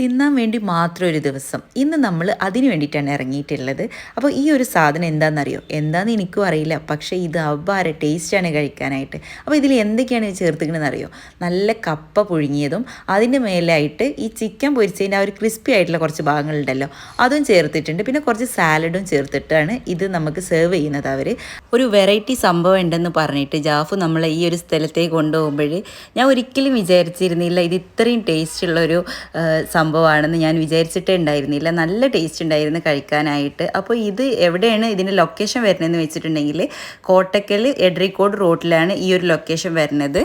തിന്നാൻ വേണ്ടി മാത്രം ഒരു ദിവസം. ഇന്ന് നമ്മൾ അതിന് വേണ്ടിയിട്ടാണ് ഇറങ്ങിയിട്ടുള്ളത്. അപ്പോൾ ഈ ഒരു സാധനം എന്താണെന്നറിയോ? എന്താണെന്ന് എനിക്കും അറിയില്ല. പക്ഷേ ഇത് അപാര ടേസ്റ്റാണ് കഴിക്കാനായിട്ട്. അപ്പോൾ ഇതിൽ എന്തൊക്കെയാണ് ചേർത്തിക്കണമെന്ന് അറിയോ നല്ല കപ്പ പുഴുങ്ങിയതും അതിന്റെ മേലായിട്ട് ഈ ചിക്കൻ പൊരിച്ചതിന്റെ ആ ഒരു ക്രിസ്പി ആയിട്ടുള്ള കുറച്ച് ഭാഗങ്ങളുണ്ടല്ലോ. അതും ചേർത്തിട്ടുണ്ട്. പിന്നെ കുറച്ച് സാലഡും ചേർത്തിട്ടാണ് ഇത് നമുക്ക് സെർവ് ചെയ്യുന്നത് അവർ ഒരു വെറൈറ്റി സംഭവം ഉണ്ടെന്ന് പറഞ്ഞിട്ട് ജാഫു നമ്മളെ ഈ ഒരു സ്ഥലത്തേക്ക് കൊണ്ടുപോകുമ്പോൾ ഞാൻ ഒരിക്കലും വിചാരിച്ചിരുന്നില്ല ഇത് ഇത്രയും ടേസ്റ്റുള്ള ഒരു സംഭവമാണെന്ന് ഞാൻ വിചാരിച്ചിട്ടേ ഉണ്ടായിരുന്നില്ല. നല്ല ടേസ്റ്റ് ഉണ്ടായിരുന്നു കഴിക്കാനായിട്ട്. അപ്പോൾ ഇത് എവിടെയാണ് ഇതിന്റെ ലൊക്കേഷൻ വരുന്നതെന്ന് വെച്ചിട്ടുണ്ടെങ്കിൽ കോട്ടക്കൽ എഡ്രിക്കോട് റോഡിലാണ് ഈ ഒരു ലൊക്കേഷൻ വരുന്നത്.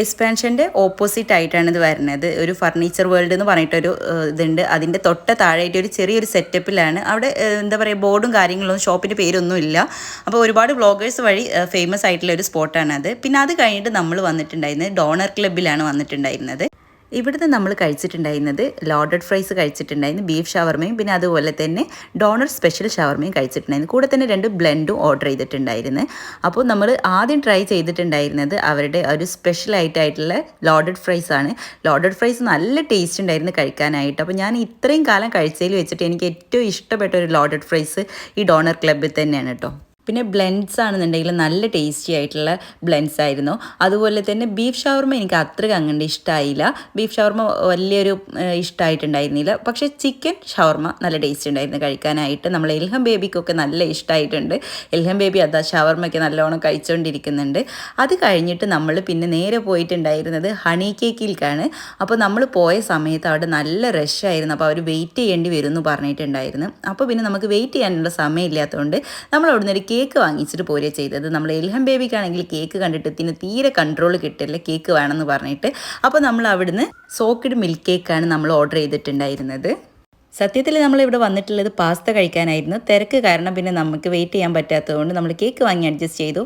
എക്സ്പാൻഷന്റെ ഓപ്പോസിറ്റ് ആയിട്ടാണ് ഇത് വരുന്നത്. ഒരു ഫർണിച്ചർ വേൾഡ് എന്ന് പറഞ്ഞിട്ടൊരു ഇതുണ്ട്. അതിന്റെ തൊട്ട താഴെയായിട്ട് ഒരു ചെറിയൊരു സെറ്റപ്പിലാണ് അവിടെ എന്താ പറയുക ബോർഡും കാര്യങ്ങളൊന്നും ഷോപ്പിന്റെ പേരൊന്നും ഇല്ല അപ്പോൾ ഒരുപാട് വ്ളോഗേഴ്സ് വഴി ഫേമസ് ആയിട്ടുള്ള ഒരു സ്പോട്ടാണ് അത് പിന്നെ അത് കഴിഞ്ഞിട്ട് നമ്മൾ വന്നിട്ടുണ്ടായിരുന്നത് ഡോണർ ക്ലബ്ബിലാണ് വന്നിട്ടുണ്ടായിരുന്നത്. ഇവിടുന്ന് നമ്മൾ കഴിച്ചിട്ടുണ്ടായിരുന്നത് ലോഡഡ് ഫ്രൈസ് കഴിച്ചിട്ടുണ്ടായിരുന്നു ബീഫ് ഷവർമയും പിന്നെ അതുപോലെ തന്നെ ഡോണർ സ്പെഷ്യൽ ഷവർമയും കഴിച്ചിട്ടുണ്ടായിരുന്നു. കൂടെ തന്നെ രണ്ട് ബ്ലെൻഡും ഓർഡർ ചെയ്തിട്ടുണ്ടായിരുന്നു. അപ്പോൾ നമ്മൾ ആദ്യം ട്രൈ ചെയ്തിട്ടുണ്ടായിരുന്നത് അവരുടെ ഒരു സ്പെഷ്യൽ ആയിട്ടായിട്ടുള്ള ലോഡഡ് ഫ്രൈസ് ആണ്. ലോഡഡ് ഫ്രൈസ് നല്ല ടേസ്റ്റ് ഉണ്ടായിരുന്നു കഴിക്കാനായിട്ട്. അപ്പോൾ ഞാൻ ഇത്രയും കാലം കഴിച്ചതിൽ വെച്ചിട്ട് എനിക്ക് ഏറ്റവും ഇഷ്ടപ്പെട്ട ഒരു ലോഡഡ് ഫ്രൈസ് ഈ ഡോണർ ക്ലബ്ബിൽ തന്നെയാണ് കേട്ടോ. പിന്നെ ബ്ലെൻഡ്സ് ആണെന്നുണ്ടെങ്കിൽ നല്ല ടേസ്റ്റി ആയിട്ടുള്ള ബ്ലെൻഡ്സ് ആയിരുന്നു. അതുപോലെ തന്നെ ബീഫ് ഷവർമ എനിക്ക് അത്രയ്ക്ക് അങ്ങോട്ട് ഇഷ്ടമായില്ല ബീഫ് ഷവർമ വലിയൊരു ഇഷ്ടമായിട്ടുണ്ടായിരുന്നില്ല പക്ഷേ ചിക്കൻ ഷവർമ നല്ല ടേസ്റ്റ് ഉണ്ടായിരുന്നു കഴിക്കാനായിട്ട്. നമ്മൾ എൽഹം ബേബിക്കൊക്കെ നല്ല ഇഷ്ടമായിട്ടുണ്ട് എൽഹം ബേബി അതാ ഷവർമയൊക്കെ നല്ലോണം കഴിച്ചുകൊണ്ടിരിക്കുന്നുണ്ട് അത് കഴിഞ്ഞിട്ട് നമ്മൾ പിന്നെ നേരെ പോയിട്ടുണ്ടായിരുന്നത് ഹണി കേക്കിലേക്കാണ് അപ്പോൾ നമ്മൾ പോയ സമയത്ത് അവിടെ നല്ല റഷായിരുന്നു അപ്പോൾ അവർ വെയിറ്റ് ചെയ്യേണ്ടി വരും എന്ന് പറഞ്ഞിട്ടുണ്ടായിരുന്നു. അപ്പോൾ പിന്നെ നമുക്ക് വെയിറ്റ് ചെയ്യാനുള്ള സമയമില്ലാത്തതുകൊണ്ട് നമ്മൾ അവിടുന്ന് ഒരു കേക്ക് വാങ്ങിച്ചിട്ട് പോരുക ചെയ്തത്. നമ്മൾ എൽഹം ബേബിക്കാണെങ്കിൽ കേക്ക് കണ്ടിട്ട് ഇതിന് തീരെ കൺട്രോൾ കിട്ടില്ല കേക്ക് വേണമെന്ന് പറഞ്ഞിട്ട്. അപ്പോൾ നമ്മൾ അവിടുന്ന് സോക്കിഡ് മിൽക്ക് കേക്കാണ് നമ്മൾ ഓർഡർ ചെയ്തിട്ടുണ്ടായിരുന്നത്. സത്യത്തിൽ നമ്മൾ ഇവിടെ വന്നിട്ടുള്ളത് പാസ്ത കഴിക്കാനായിരുന്നു. തിരക്ക് കാരണം പിന്നെ നമുക്ക് വെയിറ്റ് ചെയ്യാൻ പറ്റാത്തതുകൊണ്ട് നമ്മൾ കേക്ക് വാങ്ങി അഡ്ജസ്റ്റ് ചെയ്തു.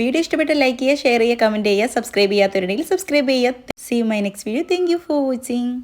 വീഡിയോ ഇഷ്ടപ്പെട്ട ലൈക്ക് ചെയ്യുക ഷെയർ ചെയ്യുക കമന്റ് ചെയ്യുക സബ്സ്ക്രൈബ് ചെയ്യാത്തവരുണ്ടെങ്കിൽ സബ്സ്ക്രൈബ് ചെയ്യുക. See my next video thank you for watching